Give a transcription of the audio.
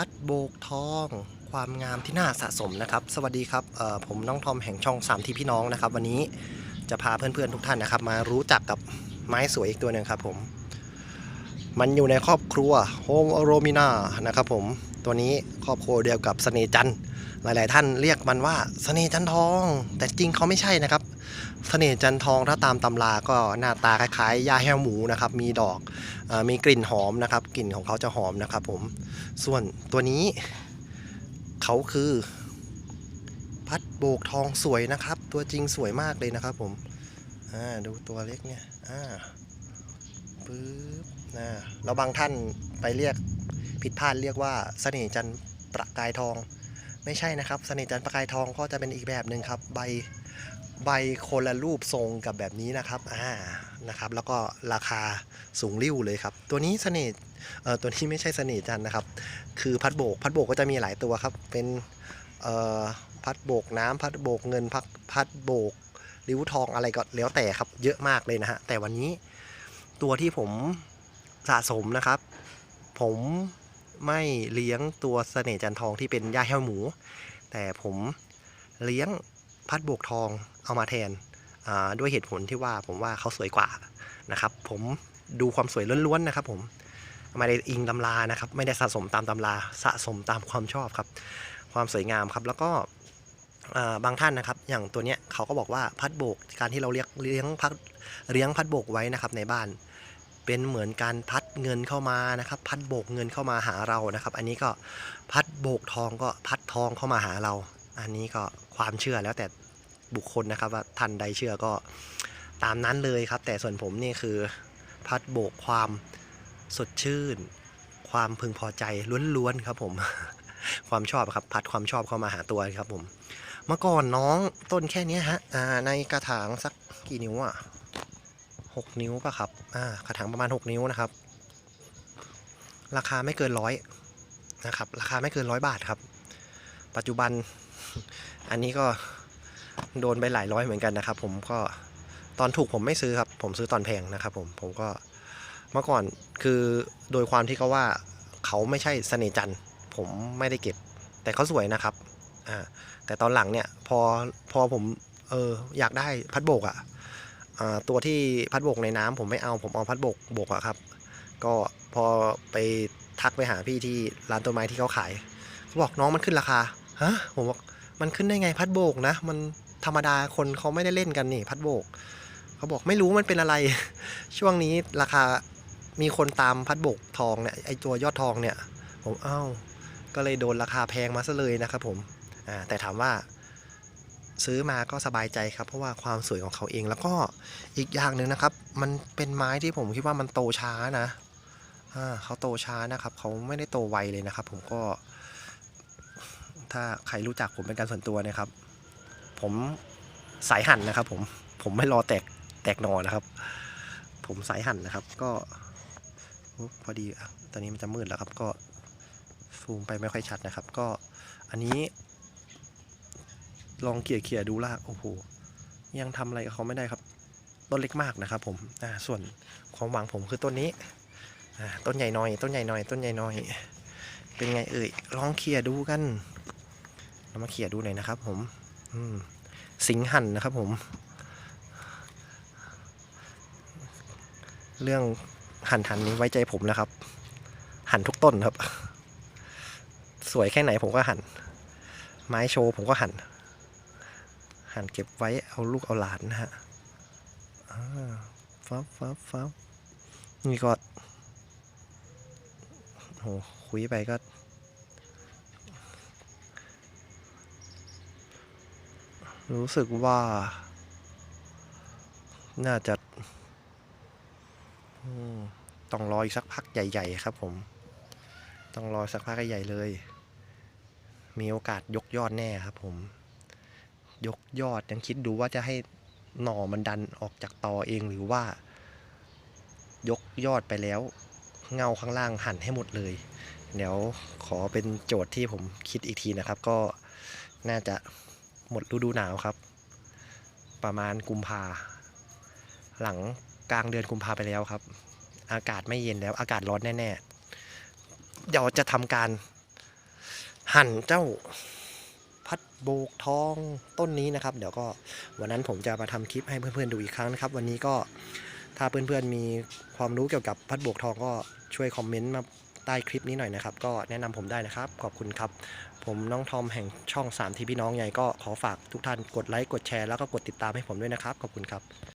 พัดโบกทอง ความงามที่น่าสะสมนะครับ สวัสดีครับผมน้องทอมแห่งช่องสามทีพี่น้องนะครับ วันนี้จะพาเพื่อนๆทุกท่านนะครับ มารู้จักกับไม้สวยอีกตัวหนึ่งครับผม มันอยู่ในครอบครัวโฮมโรมินานะครับผม ตัวนี้ครอบครัวเดียวกับเสน่จันหลาย ๆ ท่านเรียกมันว่าเสน่จันทอง แต่จริงเขาไม่ใช่นะครับเสน่จันทองถ้าตามตำราก็หน้าตาคล้ายๆยาแห้วหมูนะครับมีดอกอมีกลิ่นหอมนะครับกลิ่นของเขาจะหอมนะครับผมส่วนตัวนี้เขาคือพัดโบกทองสวยนะครับ ตัวจริงสวยมากเลยนะครับผมดูตัวเล็กเนี่ยปึ๊บนะแล้วบางท่านไปเรียก ผิดพลาดเรียกว่าเสน่ห์จันทร์ประกายทอง ไม่ใช่นะครับ เสน่ห์จันทร์ประกายทองก็จะเป็นอีกแบบหนึ่งครับ ใบใบคนละรูปทรงกับแบบนี้นะครับ อ่า นะครับ แล้วก็ราคาสูงริ้วเลยครับ ตัวนี้เสน่ห์ เอ่อ ตัวนี้ไม่ใช่เสน่ห์จันทร์นะครับ คือพัดโบก พัดโบกก็จะมีหลายตัวครับ เป็น เอ่อ พัดโบกน้ำพัดโบกเงิน พัดพัดโบกริ้วทองอะไรก็แล้วแต่ครับ เยอะมากเลยนะฮะ แต่วันนี้ตัวที่ผมสะสมนะครับ ผม ไม่เลี้ยงตัวเสน่ห์จันทองที่เป็นย่าแห้วหมู แต่ผมเลี้ยงพัดโบกทองเอามาแทนด้วยเหตุผลที่ว่าผมว่าเขาสวยกว่านะครับ ผมดูความสวยล้วนๆนะครับ ผมไม่ได้อิงตำรานะครับ ไม่ได้สะสมตามตำราสะสมตามความชอบครับ ความสวยงามครับแล้วก็บางท่านนะครับ อย่างตัวเนี้ยเขาก็บอกว่าพัดโบกการที่เราเลี้ยงเลี้ยงพัดเลี้ยงพัดโบกไว้นะครับในบ้าน เป็นเหมือนการพัดเงินเข้ามานะครับ พัดโบกเงินเข้ามาหาเรานะครับ อันนี้ก็พัดโบกทองก็พัดทองเข้ามาหาเรา อันนี้ก็ความเชื่อแล้วแต่บุคคลนะครับว่าท่านใดเชื่อก็ตามนั้นเลยครับ แต่ส่วนผมนี่คือพัดโบกความสดชื่น ความพึงพอใจล้วนๆครับผมความชอบครับ พัดความชอบเข้ามาหาตัวครับผม เมื่อก่อนน้องต้นแค่นี้ฮะในกระถางสักกี่นิ้วอะ หกนิ้วป่ะครับ อ่ากระถางประมาณหกนิ้วนะครับ ราคาไม่เกินร้อยนะครับ ราคาไม่เกินร้อยบาทครับ ปัจจุบัน อันนี้ก็โดนไปหลายร้อยเหมือนกันนะครับ ผมก็ตอนถูกผมไม่ซื้อครับ ผมซื้อตอนแพงนะครับ ผม ผมก็เมื่อก่อนคือโดยความที่เขาว่าเขาไม่ใช่เสน่ห์จันผมไม่ได้เก็บ แต่เขาสวยนะครับ อ่า แต่ตอนหลังเนี่ยพอพอผมเอออยากได้พัดโบกอะอ่า ตัวที่พัดโบกในน้ำผมไม่เอาผมเอาพัดโบกโบกอะครับ ก็พอไปทักไปหาพี่ที่ร้านต้นไม้ที่เขาขายเขาบอกน้องมันขึ้นราคาฮะผมบอกมันขึ้นได้ไงพัดโบกนะ มันธรรมดาคนเขาไม่ได้เล่นกันนี่ พัดโบกเขาบอกไม่รู้มันเป็นอะไร ช่วงนี้ราคามีคนตามพัดโบกทองเนี่ยไอตัวยอดทองเนี่ย ผมอ้าวก็เลยโดนราคาแพงมาซะเลยนะครับผมอ่าแต่ถามว่า ซื้อมาก็สบายใจครับ เพราะว่าความสวยของเขาเองแล้วก็อีกอย่างหนึ่งนะครับ มันเป็นไม้ที่ผมคิดว่ามันโตช้านะอ่าเขาโตช้านะครับ เขาไม่ได้โตไวเลยนะครับ ผมก็ ถ้าใครรู้จักผมเป็นการส่วนตัวนะครับ ผมสายหั่นนะครับ ผมผมไม่รอแตกแตกหนอนะครับ ผมสายหั่นนะครับ ก็พอดีตอนนี้มันจะมืดแล้วครับ ก็ซูมไปไม่ค่อยชัดนะครับ ก็อันนี้ ลองเขี่ยเขี่ยๆดูลากโอ้โหยังทำอะไรกับเขาไม่ได้ครับ ต้นเล็กมากนะครับผมอ่าส่วนความหวังผมคือต้นนี้อ่าต้นใหญ่หน่อย ต้นใหญ่หน่อย ต้นใหญ่หน่อย เป็นไงเอ่ยลองเขี่ยดูกัน เรามาเขี่ยดูหน่อยนะครับ ผม อืมสิงหันนะครับผม เรื่องหันหันนี้ไว้ใจผมนะครับ หันทุกต้นครับ สวยแค่ไหนผมก็หัน ไม้โชว์ผมก็หัน หันเก็บไว้เอาลูกเอาหลานนะฮะฟับฟับฟับนี่ก็โหคุยไปก็ รู้สึกว่า น่าจะต้องรออีกสักพักใหญ่ ๆ ครับผม ต้องรอสักพักใหญ่ๆเลย มีโอกาสยกยอดแน่ครับผม ยกยอดยังคิดดูว่าจะให้หน่อมันดันออกจากตอเองหรือว่า ยกยอดไปแล้ว เงาข้างล่างหั่นให้หมดเลย เดี๋ยวขอเป็นโจทย์ที่ผมคิดอีกทีนะครับ ก็น่าจะหมดฤดูหนาวครับ ประมาณกุมภาหลังกลางเดือนกุมภาไปแล้วครับ อากาศไม่เย็นแล้ว อากาศร้อนแน่ๆเดี๋ยวจะทำการหั่นเจ้า พัดโบกทองต้นนี้นะครับ เดี๋ยวก็วันนั้นผมจะมาทำคลิปให้เพื่อนๆดูอีกครั้งนะครับ วันนี้ก็ถ้าเพื่อนๆมีความรู้เกี่ยวกับพัดโบกทองก็ช่วยคอมเมนต์มาใต้คลิปนี้หน่อยนะครับ ก็แนะนำผมได้นะครับ ขอบคุณครับ ผมน้องทอมแห่งช่อง3ทีพี่น้องใหญ่ก็ขอฝากทุกท่านกดไลค์กดแชร์แล้วก็กดติดตามให้ผมด้วยนะครับ ขอบคุณครับ